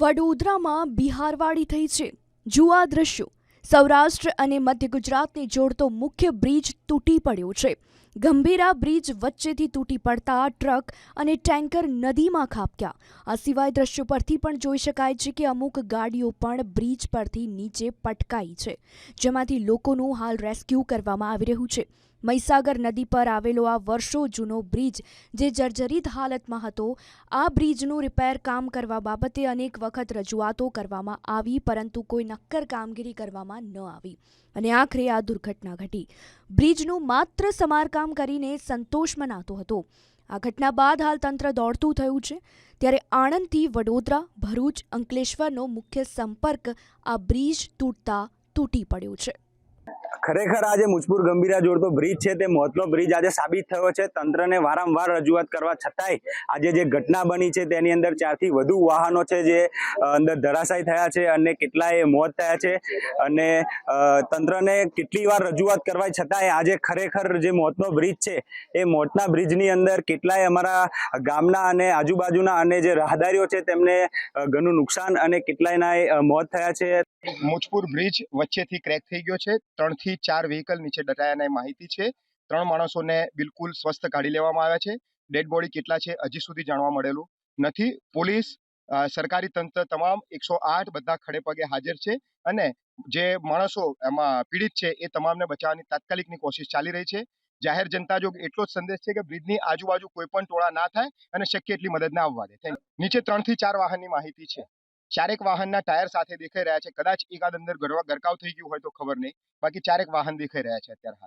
વડોદરામાં બિહારવાડી થઈ છે. જુઆ દ્રશ્યો. સૌરાષ્ટ્ર અને મધ્ય ગુજરાતને જોડતો મુખ્ય બ્રિજ તૂટી પડ્યો છે. ગંભીરા બ્રિજ વચ્ચેથી તૂટી પડતા ટ્રક અને ટેન્કર નદીમાં ખાબક્યા. આ સિવાય દ્રશ્યો પરથી પણ જોઈ શકાય છે કે અમુક ગાડીઓ પણ બ્રિજ પરથી નીચે પટકાઈ છે, જેમાંથી લોકોનું હાલ રેસ્ક્યુ કરવામાં આવી રહ્યું છે. મહીસાગર નદી પર આવેલો આ વર્ષો જૂનો બ્રિજ જે જર્જરિત હાલતમાં હતો, આ બ્રિજનું રિપેર કામ કરવા બાબતે અનેક વખત રજૂઆતો કરવામાં આવી, પરંતુ કોઈ નક્કર કામગીરી કરવામાં ન આવી. અને આખરે આ દુર્ઘટના ઘટી. બ્રિજનું માત્ર સમારકામ કરીને સંતોષ મનાતો હતો. આ ઘટના બાદ હાલ તંત્ર દોડતું થયું છે. ત્યારે આણંદથી વડોદરા, ભરૂચ, અંકલેશ્વરનો મુખ્ય સંપર્ક આ બ્રિજ તૂટતા તૂટી પડ્યો છે. ખરેખર આજે મુજપુર ગંભીરા જોડતો બ્રિજ છે તે મહત્વનો બ્રિજ આજે સાબિત થયો છે. તંત્રને વારંવાર રજૂઆત કરવા છતાંય આજે જે ઘટના બની છે તેની અંદર ચારથી વધુ વાહનો છે જે અંદર ધરાશાયી થયા છે અને કેટલાય મોત થયા છે. અને તંત્રને કેટલી વાર રજૂઆત કરવા છતાંય આજે ખરેખર જે મોતનો બ્રિજ છે એ મોતના બ્રિજની અંદર કેટલાય અમારા ગામના અને આજુબાજુના અને જે રાહદારીઓ છે તેમને ઘણું નુકસાન અને કેટલાયના મોત થયા છે. મુજપુર બ્રિજ વચ્ચેથી ક્રેક થઈ ગયો છે. ત્રણ થી ચાર વ્હીકલ નીચે દટાયાની માહિતી છે. ત્રણ માણસોને બિલકુલ સ્વસ્થ કાઢી લેવામાં આવ્યા છે. ડેડ બોડી કેટલા છે હજી સુધી જાણવા મળેલું નથી. પોલીસ સરકારી તંત્ર તમામ એકસો આઠ બધા ખડે પગે હાજર છે અને જે માણસો એમાં પીડિત છે એ તમામને બચાવવાની તાત્કાલિકની કોશિશ ચાલી રહી છે. જાહેર જનતા જો એટલો જ સંદેશ છે કે બ્રિજની આજુબાજુ કોઈ પણ ટોળા ના થાય અને શક્ય એટલી મદદને આવવા દે. નીચે ત્રણથી ચાર વાહનની માહિતી છે. ચારેક વાહનના ટાયર સાથે દેખાઈ રહ્યા છે. કદાચ એકાદ અંદર ગરકાવ થઈ ગયું હોય તો ખબર નહીં. બાકી ચારેક વાહન દેખાઈ રહ્યા છે અત્યારે હાલ.